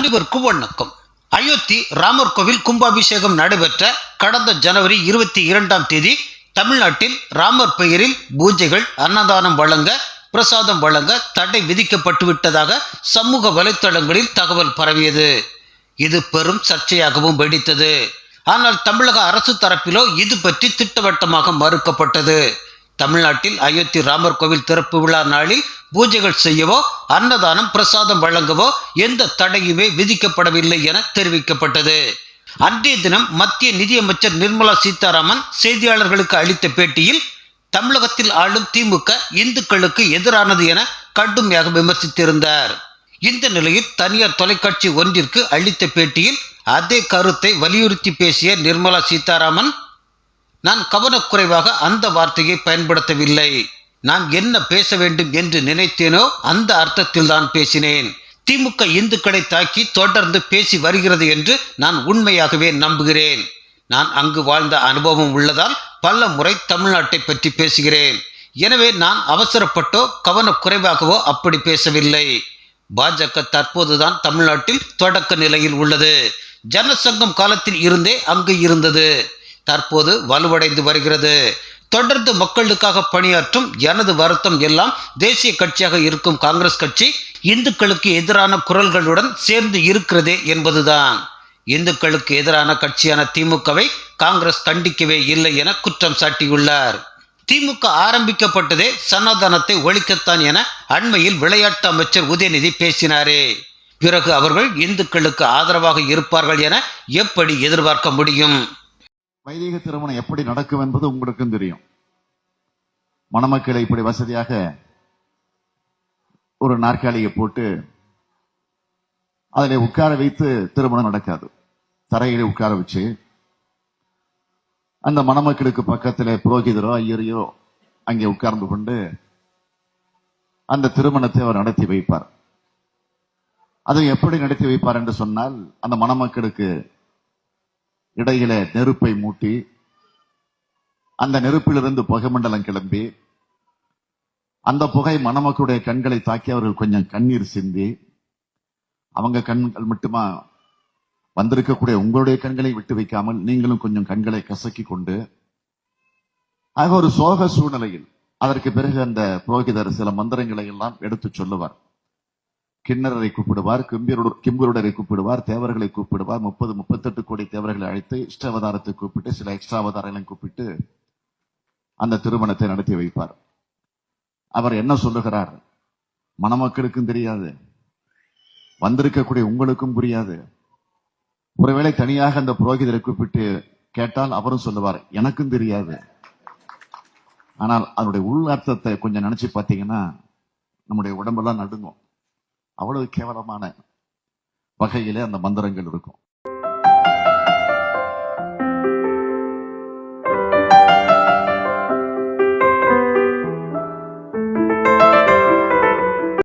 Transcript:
அனைவருக்கும் வணக்கம். அயோத்தி ராமர் கோவில் கும்பாபிஷேகம் நடைபெற்ற கடந்த ஜனவரி இருபத்தி இரண்டாம் தேதி தமிழ்நாட்டில் ராமர் பெயரில் பூஜைகள் அன்னதானம் வழங்க பிரசாதம் வழங்க தடை விதிக்கப்பட்டு விட்டதாக சமூக வலைத்தளங்களில் தகவல் பரவியது. இது பெரும் சர்ச்சையாகவும் வெடித்தது. ஆனால் தமிழக அரசு தரப்பிலோ இது பற்றி திட்டவட்டமாக மறுக்கப்பட்டது. தமிழ்நாட்டில் அயோத்தி ராமர் கோவில் திறப்பு விழா நாளில் பூஜைகள் செய்யவோ அன்னதானம் பிரசாதம் வழங்கவோ எந்த தடையுமே விதிக்கப்படவில்லை என தெரிவிக்கப்பட்டது. அன்றைய தினம் மத்திய நிதியமைச்சர் நிர்மலா சீதாராமன் செய்தியாளர்களுக்கு அளித்த பேட்டியில் தமிழகத்தில் ஆளும் திமுக இந்துக்களுக்கு எதிரானது என கடுமையாக விமர்சித்திருந்தார். இந்த நிலையில் தனியார் தொலைக்காட்சி ஒன்றிற்கு அளித்த பேட்டியில் அதே கருத்தை வலியுறுத்தி பேசிய நிர்மலா சீதாராமன் நான் கவனக்குறைவாக அந்த வார்த்தையை பயன்படுத்தவில்லை. நான் என்ன பேச வேண்டும் என்று நினைத்தேனோ அந்த அர்த்தத்தில் தான் பேசினேன். திமுக இந்துக்களை தாக்கி தொடர்ந்து பேசி வருகிறது என்று நான் உண்மையாகவே நம்புகிறேன். நான் அங்கு வாழ்ந்த அனுபவம் உள்ளதால் பல முறை தமிழ்நாட்டை பற்றி பேசுகிறேன். எனவே நான் அவசரப்பட்டோ கவனக்குறைவாகவோ அப்படி பேசவில்லை. பாஜக தற்போதுதான் தமிழ்நாட்டில் தொடக்க நிலையில் உள்ளது. ஜனசங்கம் காலத்தில் இருந்தே அங்கு இருந்தது. தற்போது வலுவடைந்து வருகிறது. தொடர்ந்து மக்களுக்காக பணியாற்றும் எனது வருத்தம் எல்லாம் தேசிய கட்சியாக இருக்கும் காங்கிரஸ் கட்சி இந்துக்களுக்கு எதிரான குரல்களுடன் சேர்ந்து இருக்கிறதே என்பதுதான். இந்துக்களுக்கு எதிரான கட்சியான திமுகவை காங்கிரஸ் கண்டிக்கவே இல்லை என குற்றம் சாட்டியுள்ளார். திமுக ஆரம்பிக்கப்பட்டதே சனாதனத்தை ஒழிக்கத்தான் என அண்மையில் விளையாட்டு அமைச்சர் உதயநிதி பேசினாரே. பிறகு அவர்கள் இந்துக்களுக்கு ஆதரவாக இருப்பார்கள் என எப்படி எதிர்பார்க்க முடியும்? வைதிக திருமணம் எப்படி நடக்கும் என்பது உங்களுக்கும் தெரியும். மணமக்களை இப்படி வசதியாக ஒரு நாற்காலியை போட்டு அதில் உட்கார வைத்து திருமணம் நடக்காது. தரையிலே உட்கார வச்சு அந்த மணமக்களுக்கு பக்கத்தில் புரோகிதரோ ஐயரையோ அங்கே உட்கார்ந்து கொண்டு அந்த திருமணத்தை அவர் நடத்தி வைப்பார். அதை எப்படி நடத்தி வைப்பார் என்று சொன்னால் அந்த மணமக்களுக்கு இடையில நெருப்பை மூட்டி அந்த நெருப்பிலிருந்து புகைமண்டலம் கிளம்பி அந்த புகை மணமக்களுடைய கண்களை தாக்கி அவர்கள் கொஞ்சம் கண்ணீர் சிந்தி அவங்க கண்கள் மட்டுமா வந்திருக்கக்கூடிய உங்களுடைய கண்களை விட்டு வைக்காமல் நீங்களும் கொஞ்சம் கண்களை கசக்கி கொண்டு ஆக ஒரு சோக சூழ்நிலையில் அதற்கு பிறகு அந்த புரோகிதர் சில மந்திரங்களை எல்லாம் எடுத்து சொல்லுவார். கிண்ணறரை கூப்பிடுவார் கிம்பியருட கிம்புருடரை கூப்பிடுவார் தேவர்களை கூப்பிடுவார். முப்பது முப்பத்தெட்டு கோடி தேவர்களை அழைத்து இஷ்டாவதாரத்தை கூப்பிட்டு சில எக்ஸ்ட்ரா அவதாரங்களை கூப்பிட்டு அந்த திருமணத்தை நடத்தி வைப்பார். அவர் என்ன சொல்லுகிறார்? மணமக்களுக்கும் தெரியாது. வந்திருக்கக்கூடிய உங்களுக்கும் புரியாது. ஒருவேளை தனியாக அந்த புரோகிதரை கூப்பிட்டு கேட்டால் அவரும் சொல்லுவார் எனக்கும் தெரியாது. ஆனால் அதனுடைய உள் அர்த்தத்தை கொஞ்சம் நினைச்சு பார்த்தீங்கன்னா நம்முடைய உடம்பெல்லாம் நடுங்கும். அவ்வளவு கேவலமான வகையிலே அந்த மந்திரங்கள் இருக்கும்.